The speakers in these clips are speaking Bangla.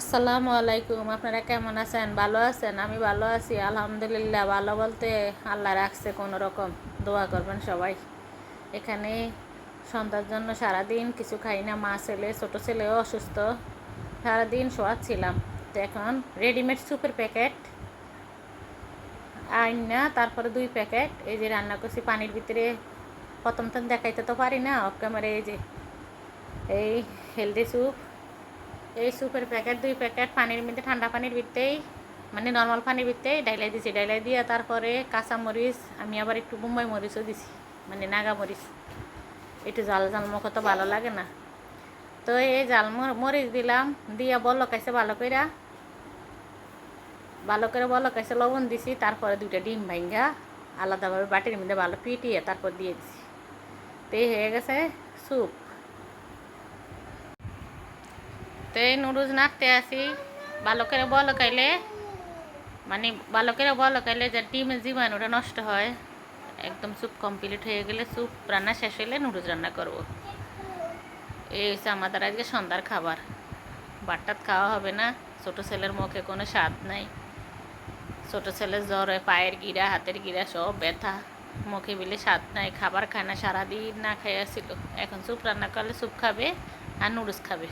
আসসালামু আলাইকুম, আপনারা কেমন আছেন? ভালো আছেন? আমি ভালো আছি, আলহামদুলিল্লাহ, ভালো বলতে আল্লাহ রাখছে কোনো রকম দোয়া করবেন সবাই। এখানে সন্ধ্যার জন্য সারাদিন কিছু খাই না, মা, ছেলে, ছোটো ছেলেও অসুস্থ। সারাদিন শোয়াচ্ছিলাম তো এখন রেডিমেড সুপের প্যাকেট আইন না, তারপরে দুই প্যাকেট এই যে রান্না করছি, পানির ভিতরে প্রথম তো দেখাইতে তো পারি না অফ ক্যামেরা এই যে, এই হেলদি স্যুপ এই স্যুপের প্যাকেট, দুই প্যাকেট পানির মধ্যে, ঠান্ডা পানির ভিতরেই মানে নর্মাল পানির ভিতরেই ডাইলাই দিছি, ডাইলাই দিয়ে তারপরে কাঁচা মরিচ, আমি আবার একটু মুম্বাই মরিচও দিছি মানে নাগা মরিচ। একটু জাল জাল মুখো তো ভালো লাগে না। তো এই জাল মরিচ দিলাম, দিয়ে বল কাইছে ভালো কইরা। ভালো করে বল কাইছে লবণ দিছি, তারপরে দুইটা ডিম ভাঙ্গা আলাদাভাবে বাটির মধ্যে ভালো পিটিয়ে তারপর দিয়ে দিছি। তো হয়ে গেছে স্যুপ তো এই নুডলস নাড়তে আসি। ভালো করে বল কাইলে মানে ভালো করে বল কাইলে যে ডিমের জীবাণুটা নষ্ট হয়। একদম স্যুপ কমপ্লিট হয়ে গেলে স্যুপ রান্না শেষ হলে নুডলস রান্না করব। এই হচ্ছে আমাদের আজকে সন্ধ্যার খাবার। বাট্টাত খাওয়া হবে না, ছোটো ছেলের মুখে কোনো স্বাদ নাই। ছোটো ছেলের জ্বর পায়ের গিরা, হাতের গিরা সব ব্যথা। মুখে বিলে স্বাদ নাই, খাবার খায় না, সারাদিন না খাই আসছিল এখন স্যুপ রান্না করলে স্যুপ খাবে আর নুডলস খাবে।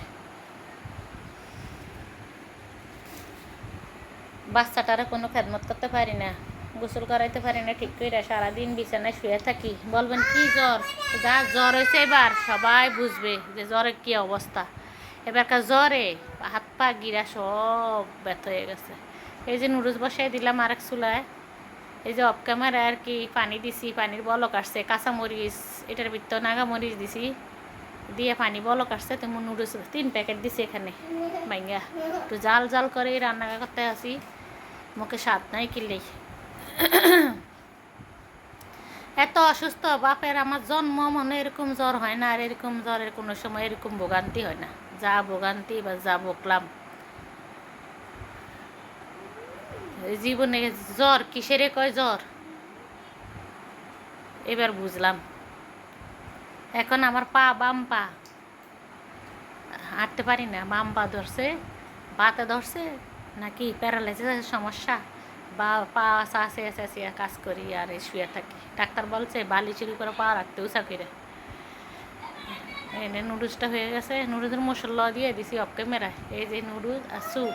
বাচ্চাটারে কোনো খেদমত করতে পারি না। গোসল করাইতে পারি না, ঠিক করে সারাদিন বিছানায় শুয়ে থাকি। বলবেন, কি জ্বর? যা জ্বর হয়েছে এবার। সবাই বুঝবে যে জ্বরের কি অবস্থা। এবারকার জ্বরে হাত পা গিরা সব ব্যথ হয়ে গেছে। এই যে নুডলস বসাই দিলাম আরেক চুলায়। এই যে অফ ক্যামেরা আর কি পানি দিছি, পানির বলক আসছে কাঁচা মরিচ এটার ভিতর নাগা মরিচ দিছি। দিয়ে পানি বলক আসছে তেমন নুডলস তিন প্যাকেট দিছি এখানে। ভাইঙ্গা একটু জাল জাল করে রান্না করতে আসি। মুখে স্বাদ নাই কিনলেই এত অসুস্থ, বাপের আমার জন্ম মনে এরকম জ্বর হয় না, আর এরকম জ্বরের কোনো সময় এরকম ভোগান্তি হয় না। যা ভোগান্তি বা যা বকলাম জীবনে জ্বর কিসেরে কয় জ্বর? এবার বুঝলাম। এখন আমার পা বাম পা। হাঁটতে পারি না, বাম পা ধরছে, বাতে ধরছে নাকি প্যারালাইসিসের সমস্যা? বা পা চাষে চাষিয়া কাজ করি আর এই শুয়ে থাকি। ডাক্তার বলছে বালি চুরি করে পা রাখতেও চাকরিরে এনে নুডলসটা হয়ে গেছে। নুডলসের মশলা দিয়ে দিছি অফ ক্যামেরায়। এই যে নুডলস আর স্যুপ।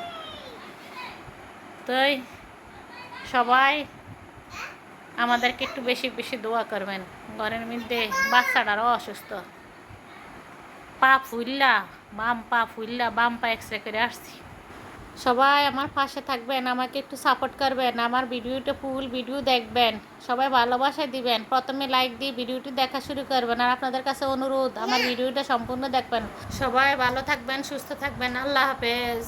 তাই সবাই আমাদেরকে একটু বেশি বেশি দোয়া করবেন। ঘরের মধ্যে বাচ্চাটারও অসুস্থ। পা ফুললা বাম পা ফুললা বাম পা এক্স রে করে আসছি। সবাই আমার পাশে থাকবেন আমাকে একটু সাপোর্ট করবেন আমার ভিডিওটা ফুল ভিডিও দেখবেন সবাই ভালোবাসা দিবেন। প্রথমে লাইক দিয়ে ভিডিওটি দেখা শুরু করবেন আর আপনাদের কাছে অনুরোধ আমার ভিডিওটা সম্পূর্ণ দেখবেন। সবাই ভালো থাকবেন সুস্থ থাকবেন আল্লাহ হাফেজ।